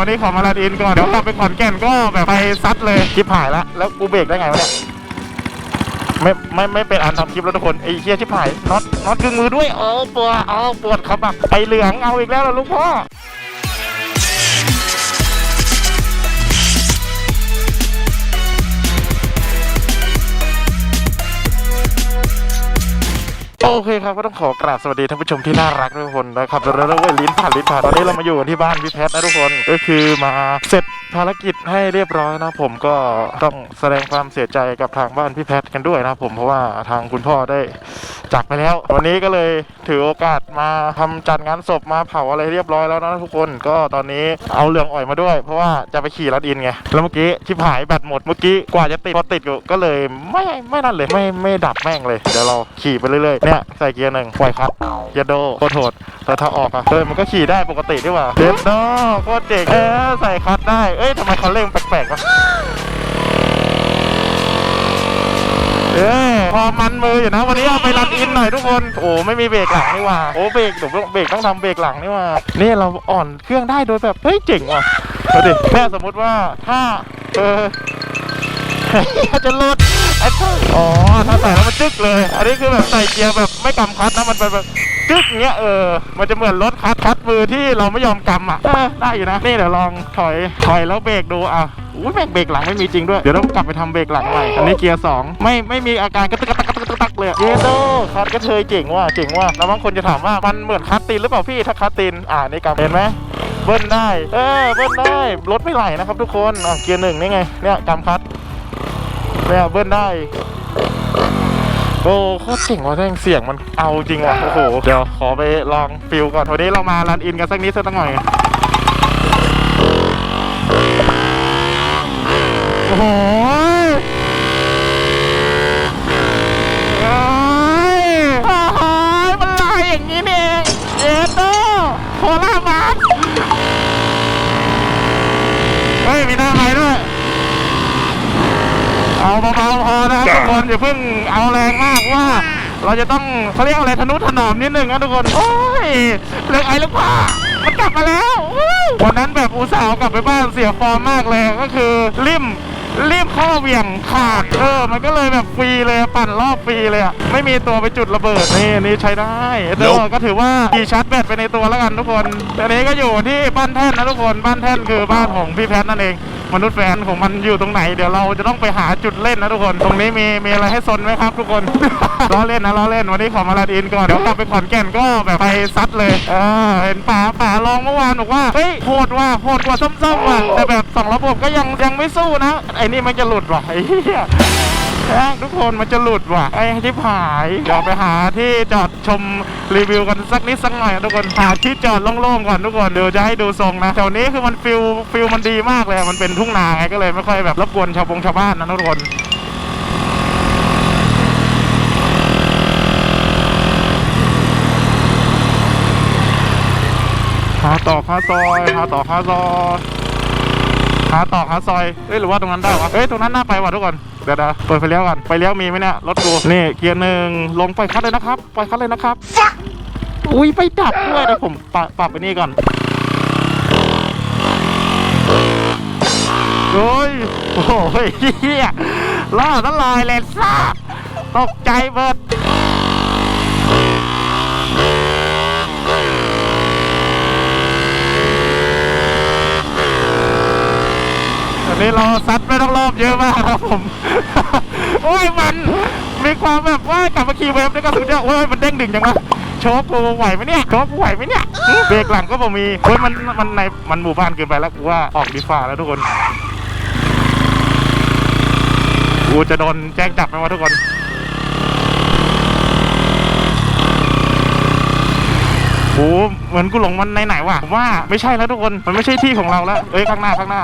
วันนี้ขอมาลาดินก่อน เดี๋ยวกลับไปขอนแก่นก็แบบไปซัดเลยคลิปหายละแล้วกูเบรกได้ไงวะเนี่ยไม่ไม่ไม่เป็นอันทำคลิปแล้วทุกคนไอ้เชี่ยชิบหายน็อตน็อตกึ่งมือด้วยเออปวดเออปวดครับอะไปเหลืองเอาอีกแล้วล่ะลูกพ่อ โอเคครับก็ต้องขอกราบสวัสดีท่านผู้ชมที่น่ารักทุกคนนะครับแล้วแล้เว้ยลิ้นผ่านลิ้นผ่านตอนนี้เรามาอยู่กันที่บ้านพี่แพทนะทุกคนก็คือมาเสร็จภารกิจให้เรียบร้อยนะผมก็ต้องแสดงความเสียใจกับทางบ้านพี่แพทกันด้วยนะผมเพราะว่าทางคุณพ่อได้ จากไปแล้ว วันนี้ก็เลยถือโอกาสมาทำจัดงานศพมาเผาอะไรเรียบร้อยแล้วนะทุกคนก็ตอนนี้เอาเรืองอ่อยมาด้วย เพราะว่าจะไปขี่รัดอินไงแล้วเมื่อกี้ชิบหายแบตหมดเมื่อกี้กว่าจะติดพอติดก็เลยไม่ไม่นั่นเลยไม่ไม่ดับแม่งเลยเดี๋ยวเราขี่ไปเรื่อยๆเนี่ยใส่เกียร์หนึ่งปล่อยครับเกียร์โดโคตรโหดแต่ถ้าออกอะเออมันก็ขี่ได้ปกติดีกว่าเด็ดโดโคตรเจ๋งเออใส่คัดได้เอ้ยทำไมเขาเร่งแปลกๆวะ เออพอมันมืออยู่นะ วันนี้เอาไปรันอินหน่อยทุกคน โอ้ไม่มีเบรกหลังนี่ว่าโอ้เบรกเดี๋ยวเบรกต้องทำเบรกหลังนี่ว่านี่เราอ่อนเครื่องได้โดยแบบเฮ้ยเจ๋งว่ะดูดิแค่สมมติว่าถ้าเออจะหลุดไอ้พวกอ๋อถ้าใส่แล้วมันจึ๊กเลย อันนี้คือแบบใส่เกียร์แบบไม่กำคัดนะมันเป็นแบบจึ๊กเงี้ยเออ มันจะเหมือนรถคัดคัดมือที่เราไม่ยอมกำอะเออได้อยู่นะ นี่เดี๋ยวลองถอยถอยแล้วเบรกดูอะ อุ้ยแม่งเบรกหลังไม่มีจริงด้วย เดี๋ยวต้องกลับไปทำเบรกหลังใหม่ อันนี้เกียร์สองไม่ไม่มีอาการกระตึกกระตักกระตึกกระตักเลยอะเยโดคัดก็เทยเจ๋งว่ะเจ๋งว่ะแล้วบางคนจะถามว่ามันเหมือนคัดตีนหรือเปล่าพี่ถ้าคัดตีนอ่านี่กำเห็นไหมเบิ้ลได้ เออเบิ้ลได้รถไม่ไหลนะครับทุกคนอะเกียร์หนึ่งนี่ไงเนี่ยกำคัดเนี่ยเบิ้ลได้โอ้โคตรเจ๋งว่ะแท่งเสียงมันเอาจริงว่ะโอ้โหเดี๋ยวขอไปลองฟิลก่อนวันนี้เรามารันอินกันสักนิดสักหน่อย โอ้โหโอ้ยโอ้โหมันลายอย่างนี้นี่เองเอโต้โคล่าบัสเฮ้ย มีหน้าไม้ด้วย เอาเบาๆพอนะครับทุกคนอย่าเพิ่งเอาแรงมากว่า เราจะต้องเขาเรียกอะไรทนุถนอมนิดนึงนะทุกคน โอ้ยเลือกไอ้ลูกพ่อมันกลับมาแล้ว วันนั้นแบบอุตส่าห์เอากลับไปบ้านเสียฟอร์มมากเลยก็คือริม ริมข้อเหวี่ยงขาดเออ มันก็เลยแบบฟรีเลยปั่นรอบฟรีเลยอะไม่มีตัวไปจุดระเบิดนี่นี่ใช้ได้เดี๋ยวก็ถือว่าขี่ชาร์จแบตไปในตัวแล้วกันทุกคนแต่นี้ก็อยู่ที่บ้านแท่นนะทุกคนบ้านแท่นคือบ้านของพี่แพทนั่นเอง มนุษย์แฟนของมันอยู่ตรงไหน เดี๋ยวเราจะต้องไปหาจุดเล่นนะทุกคน ตรงนี้มีมีอะไรให้ซนไหมครับทุกคนล้อเล่นนะล้อเล่นวันนี้ขอมาลาดินก่อนเดี๋ยวกลับไปขอนแก่นก็แบบไปซัดเลยเออเห็นป่าป่าลองเมื่อวานบอกว่าเฮ้ยโหดว่ะโหดกว่าส้มๆว่ะแต่แบบสองระบบก็ยังยังไม่สู้นะไอ้นี่มันจะหลุดว่ะไอ้เหี้ย แม่งทุกคนมันจะหลุดว่ะไอ้ที่ผายเดี๋ยวไปหาที่จอดชมรีวิวกันสักนิดสักหน่อยทุกคนหาที่จอดโล่งๆก่อนทุกคนเดี๋ยวจะให้ดูทรงนะแถวนี้คือมันฟิลฟิลมันดีมากเลยมันเป็นทุ่งนาไงก็เลยไม่ค่อยแบบรบกวนชาวบงชาวบ้านนะทุกคนหาต่อหาซอยหาต่อหาซอย หาต่อหาซอยเอ้ยหรือว่าตรงนั้นได้วะเอ้ยตรงนั้นน่าไปว่ะทุกคนเดี๋ยวเดี๋ยวเปิดไฟเลี้ยวก่อนไฟเลี้ยวมีไหมเนี่ยรถกูนี่เกียร์หนึ่งลงไปคัดเลยนะครับไปคัดเลยนะครับอุ้ยไปดับด้วยเดี๋ยวผมปรับปรับไปนี่ก่อนโอ้ยโอ้ยเฮียล่อตลอยเลยซ่าตกใจเบิด อั นี้เราซัดไม่ต้องรอบเยอะมากครับผม โอ้ยมันมีความแบบว่ากลับมาขี่เวฟนี่ก็สุดยอดโอ้ยมันเด้งดึงจังวะโชว์กูไหวไหมเนี่ยโชว์กูไหวไหมเนี่ยเบรกหลังก็บ่มีเฮ้ยมันมันในมันหมู่บ้านเกินไปแล้วกูว่าออกดีฟ้าแล้วทุกคนกูจะโดนแจ้งจับไหมวะทุกคนโอ้ เหมือนกูหลงมันไหนๆว่ะผมว่าไม่ใช่แล้วทุกคนมันไม่ใช่ที่ของเราแล้วเอ้ยข้างหน้าข้างหน้า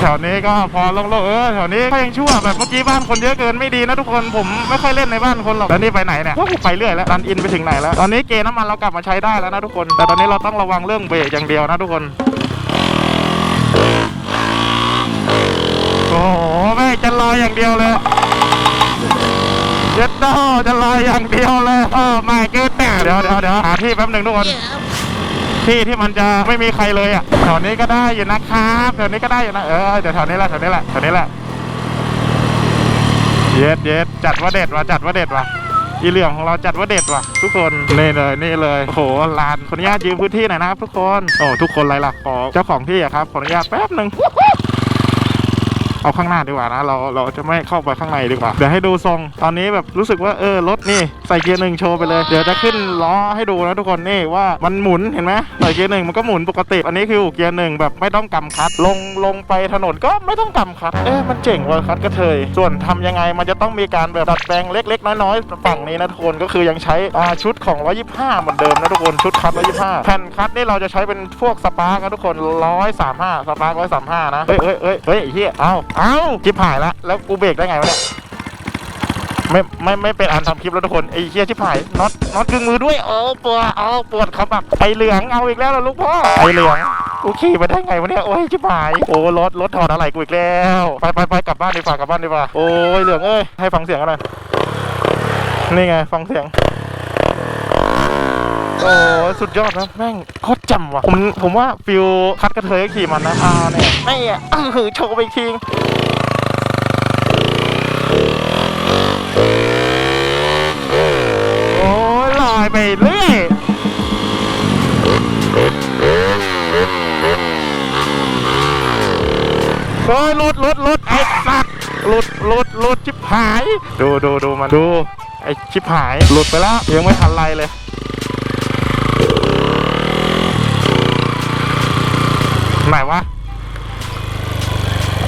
แถวนี้ก็พอโล่งๆเออแถวนี้ก็ยังชั่วแบบเมื่อกี้บ้านคนเยอะเกินไม่ดีนะทุกคนผมไม่ค่อยเล่นในบ้านคนหรอกแล้วนี่ไปไหนเนี่ยว่ากูไปเรื่อยแล้วรันอินไปถึงไหนแล้วตอนนี้เกน้ำมันเรากลับมาใช้ได้แล้วนะทุกคน แต่ตอนนี้เราต้องระวังเรื่องเบรกอย่างเดียวนะทุกคนโอ้โหแม่จะลอยอย่างเดียวเลยเจ็ดดอจะลอยอย่างเดียวเลยเออไม่เกินแต่เดี๋ยวเดี๋ยวเดี๋ยวหาที่แป๊บหนึ่งทุกคน ที่ที่มันจะไม่มีใครเลยอะแถวนี้ก็ได้อยู่นะครับแถวนี้ก็ได้อยู่นะเออเดี๋ยวแถวนี้แหละแถวนี้แหละแถวนี้แหละเย็ดเย็ดจัดว่าเด็ดว่ะจัดว่าเด็ดว่ะอีเหลืองของเราจัดว่าเด็ดว่ะ ทุกคนนี่เลยนี่เลยโอ้โหลานขออนุญาตยืมพื้นที่หน่อยนะครับทุกคนโอ้ทุกคนไรล่ะขอเจ้าของที่อะครับขออนุญาตแป๊บหนึ่ง เอาข้างหน้าดีกว่านะ เราเราจะไม่เข้าไปข้างในดีกว่า เดี๋ยวให้ดูทรง ตอนนี้แบบรู้สึกว่าเออรถนี่ใส่เกียร์หนึ่งโชว์ไปเลย เดี๋ยวจะขึ้นล้อให้ดูนะทุกคนนี่ว่ามันหมุนเห็นไหมใส่เกียร์หนึ่งมันก็หมุนปกติ อันนี้คือเกียร์หนึ่งแบบไม่ต้องกำคัด ลงลงไปถนนก็ไม่ต้องกำคัด เอ๊ะมันเจ๋งว่ะคัดกระเทย ส่วนทำยังไงมันจะต้องมีการแบบดัดแปลงเล็ก ๆ น้อยๆฝั่งนี้นะทุกคนก็คือยังใช้ชุดของ125เหมือนเดิมนะทุกคนชุดคัด125แผ่นคัดนี่เราจะใช้เป็นพวกสปาร์กนะทุกคน135สปาร์ก135นะเฮ้ยเฮ้ยเฮ้ยเฮ้ยไอ้เหี้ยเอาอ้าจิบหายละแล้วกูเบรกได้ไงวะเนี่ยไม่ไม่ไม่เป็นอันทำคลิปแล้วทุกคนไอ้เหี้ยชิบหายน็อตน็อตกึ่งมือด้วยโอ้ปวดโอ้ปวดครับแบบไอเหลืองเอาอีกแล้วละลูกพ่อไอเหลืองกูขี่ไปได้ไงวะเนี่ยโอ้ยชิบหายโอ้รถรถถอดอะไรกูอีกแล้วไปไปไปกลับบ้านดีกว่ากลับบ้านดีกว่าโอ้ยเหลืองเอ้ยให้ฟังเสียงกันหน่อยนี่ไงฟังเสียง อ้สุดยอดนะแม่งโคตรจำว่ะผมผมว่าฟิลคัดกระเทยขี่มันนะอ่าเนี่ยนี่อะเออโชว์ไปอีกทีโอ้ยลอยไปเรื่อยโอ้ยหลุดหลุดหลุดไอ้สัตว์หลุดหลุดหลุดชิบหาย ดูดูดูมันดูไอ้ชิบหาย หลุดไปแล้วยังไม่ทันไรเลย ไหนวะ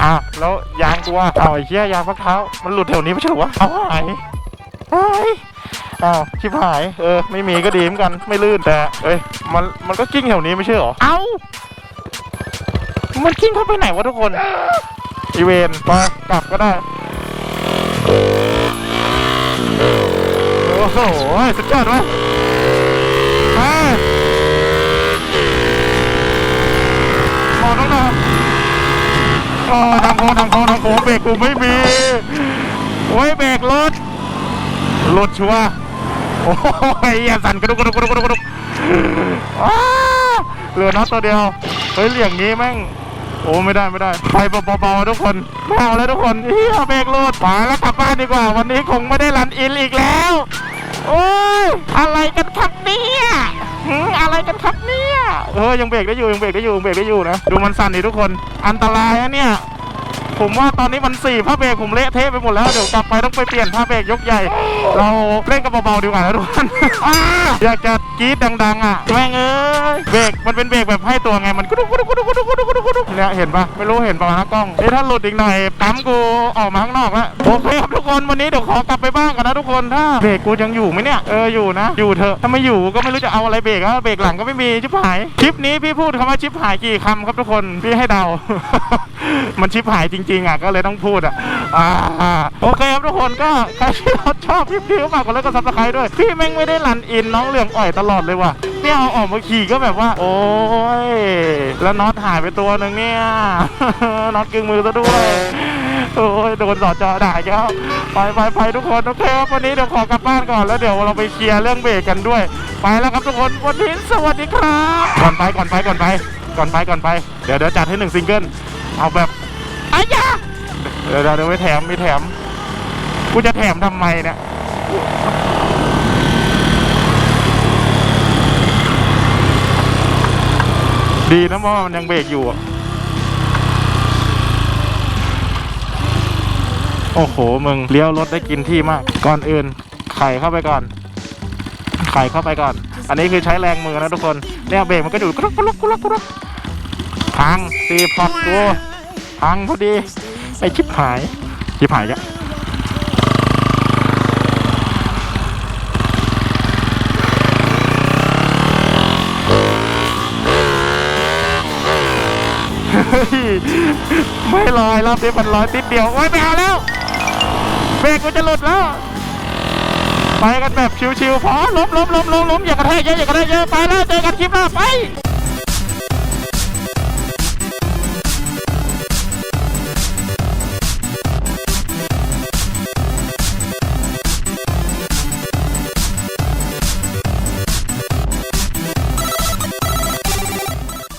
อ้าวแล้วยางกูว่าอ้าวไอ้เหี้ยยางพักเท้ามันหลุดแถวนี้ไม่ใช่เหรอวะเอาหายหายอ้าวชิบหายเออไม่มีก็ดีเหมือนกันไม่ลื่นแต่เอ้ยมันมันก็กิ้งแถวนี้ไม่ใช่เหรอเอ้ามันกิ้งเข้าไปไหนวะทุกคนอีเวนมากลับก็ได้โอ้โหสุดยอดวะมา มองน้องนะโอ้ทา งทางโค้งทางโค้งเบรกกูไม่มีโอ้ยเบรกรถรถชัวโอ้ยอย่าสั่นกระดุกกระดุกกระดุกกระดุกกระดุกอ้าเหลือน็อตตัวเดียวเฮ้ยเหลี่ยงนี้แม่งโอ้ไม่ได้ไม่ได้ไปเบาๆทุกคนไม่เอาแล้วทุกคนเฮียเบรกรถไปแล้วกลับบ้านดีกว่า วันนี้คงไม่ได้รันอินอีกแล้วโอ้ยอะไรกันครับเนี่ยอะไรกันครับเนี่ยเออยังเบรกได้อยู่ยังเบรกได้อยู่ยังเบรกได้อยู่นะดูมันสั่นดิทุกคน อันตรายนะเนี่ย ผมว่าตอนนี้มันสี่ผ้าเบรกผมเละเทะไปหมดแล้วเดี๋ยวกลับไปต้องไปเปลี่ยนผ้าเบรกยกใหญ่ เราเล่นกันเบาๆดีกว่านะทุกคนอ้าอยากจะกรี๊ดดังๆอะแม่งเอ้ยเบรกมันเป็นเบรกแบบให้ตัวไงมันกุดุกกุดุกกุดุกกุดุกกุดุกกุดุกกุดุกเนี่ยเห็นปะไม่รู้เห็นปะนะกล้องนี่ถ้าหลุดอีกหน่อยปั๊มกูออกมาข้างนอกแล้วโอเคครับทุกคนวันนี้เดี๋ยวขอกลับไปบ้านกันนะทุกค นถ้าเบรกกูยังอยู่ไหมเนี่ยเอออยู่นะอยู่เถอะถ้าไม่อยู่ก็ไม่รู้จะเอาอะไรเบรกแล้วเบรกหลังก็ไม่มีชิบหายคลิปนี้พี่พูดคำว่าชิบหายกี่คำครับทุกคนพี่ให้เดา มันชิบหายจริงๆอะก็เลยต้องพูดอะโอเคครับทุกคนก็ใครที่ชอบคลิปนี้ก็ฝากกดไลค์กดซับสไครต์ด้วยพี่แม่งไม่ได้รันอินน้องเหลืองอ่อยตลอดเลยว่ะเนี่ยเอาออกมาขี่ก็แบบว่า โอ้ยแล้วน็อตหายไปตัวหนึ่งเนี่ยน็อตกึ่งมือซะด้วย โอ้ยโดนสอจอด่าอีกแล้วไปไปไปทุกคนโอเคครับวันนี้เดี๋ยวขอกลับบ้านก่อนแล้วเดี๋ยวเราไปเคลียร์เรื่องเบรกกันด้วย ไปแล้วครับทุกคนวันนี้สวัสดีครับก่อนไปก่อนไปก่อนไป ก่อนไปก่อนไปเดี๋ยวเดี๋ยวจัดให้หนึ่งซิงเกิลเอาแบบอายะเดี๋ยวเดี๋ยวเดี๋ยวไม่แถมไม่แถมกูจะแถมทำไมเนี่ยดีนะว่ามันยังเบรกอยู่อะ โอ้โห มึงเลี้ยวรถได้กินที่มาก ก่อนอื่น ไข่เข้าไปก่อน ไข่เข้าไปก่อน อันนี้คือใช้แรงมือนะทุกคน เนี่ยเบรกมันก็อยู่กรุกกรุกกรุกกรุกพังตีพอดกูพังพอดี ไอชิบหาย ชิบหายจ้ะไม่ลอยรอบนี้มันลอยติดเดียว โอ้ยไม่เอาแล้ว เบรกมันจะหลุดแล้ว ไปกันแบบชิวๆพอล้มล้มล้มล้มล้มอย่ากระแทกเยอะอย่ากระแทกเยอะไปแล้วเจอกันคลิปหน้าไป